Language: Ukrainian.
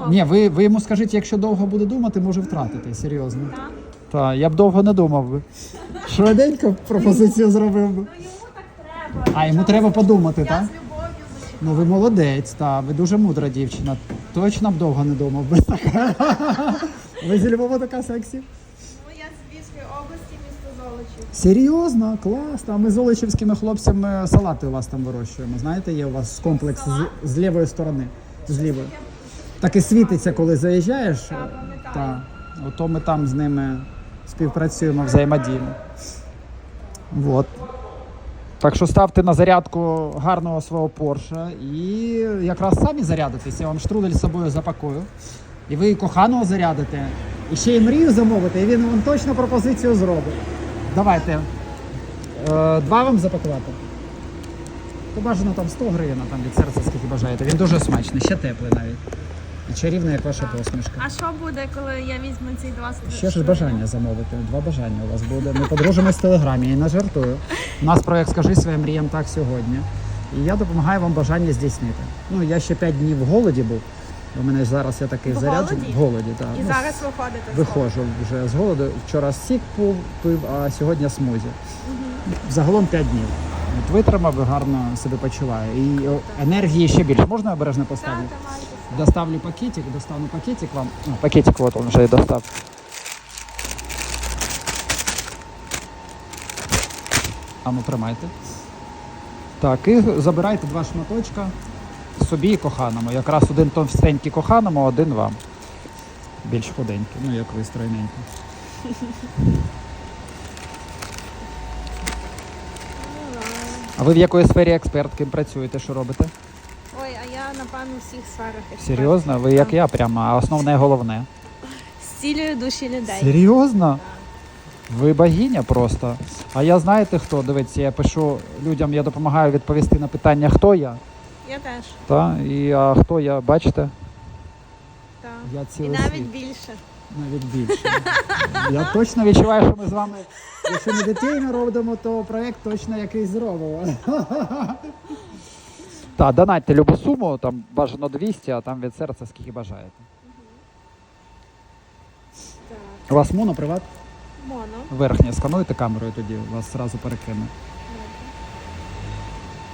думав? Ні, ви, ви йому скажіть, якщо довго буде думати, може втратити, серйозно. Так. Так, я б довго не думав би. Швиденько пропозицію зробив би. Ну йому так треба. А йому треба подумати, Я так? з любов'ю зачекаю. Ну ви молодець, та ви дуже мудра дівчина. Точно б довго не думав би. Ви зі Львова така сексі? Ну я з Львівської області, місто Золочів. Серйозно, клас. А ми з Олечівськими хлопцями салати у вас там вирощуємо. Знаєте, є у вас комплекс з, з лівої сторони. З лівої. Так і світиться, коли заїжджаєш. Так, пам'ятаю. Так. Ото ми там з ними співпрацюємо, взаємодіємо. Вот. Так що ставте на зарядку гарного свого Порша і якраз самі зарядитесь. Я вам штрудель з собою запакую. І ви коханого зарядите, і ще й мрію замовите, і він вам точно пропозицію зробить. Давайте. Е, два вам запакувати. То бажано там 100 гривень там від серця, скільки бажаєте. Він дуже смачний, ще теплий навіть. І чарівний, як ваша посмішка. А що буде, коли я візьму ці два Ще ж бажання замовити. Два бажання у вас буде. Ми подружимось в телеграмі і не жартую. У нас проект Скажи своїм мріям так сьогодні. І я допомагаю вам бажання здійснити. Ну я ще 5 днів в голоді був. У мене ж зараз я такий В голоді? В голоді, так. І Ну, зараз виходите. з Виходжу вже з голоду. Вчора сік пив, пив, а сьогодні смузі. Загалом 5 днів. От витримав і гарно себе почуваю. І о, енергії ще більше. Можна обережно поставлю? Так, давайте. Доставлю пакетик, достану пакетик вам. А, пакетик вот он вже і достав. А ну тримайте. Так, і забирайте два шматочка собі і коханому. Якраз один товстенький коханому, один вам. Більш худенький, ну як ви стройненький. А ви в якої сфері експерт, ким працюєте, що робите? Напевно в всіх сферах. Серйозно? Ви як я прямо, а основне і головне. Зцілюю душі людей. Серйозно? Ви богиня просто. А я знаєте хто? Дивіться, я пишу людям, я допомагаю відповісти на питання, хто я. Я теж. Та? І а хто я, бачите? Так. Я І цілий навіть світ. більше. Навіть більше. Я точно відчуваю, що ми з вами, якщо не не робимо, то проєкт точно якийсь зробимо. Так, донатьте любу суму, там бажано 200, а там від серця скільки бажаєте. Так. У вас моно, приват? Моно. Верхнє скануйте камерою тоді, вас зразу перекине.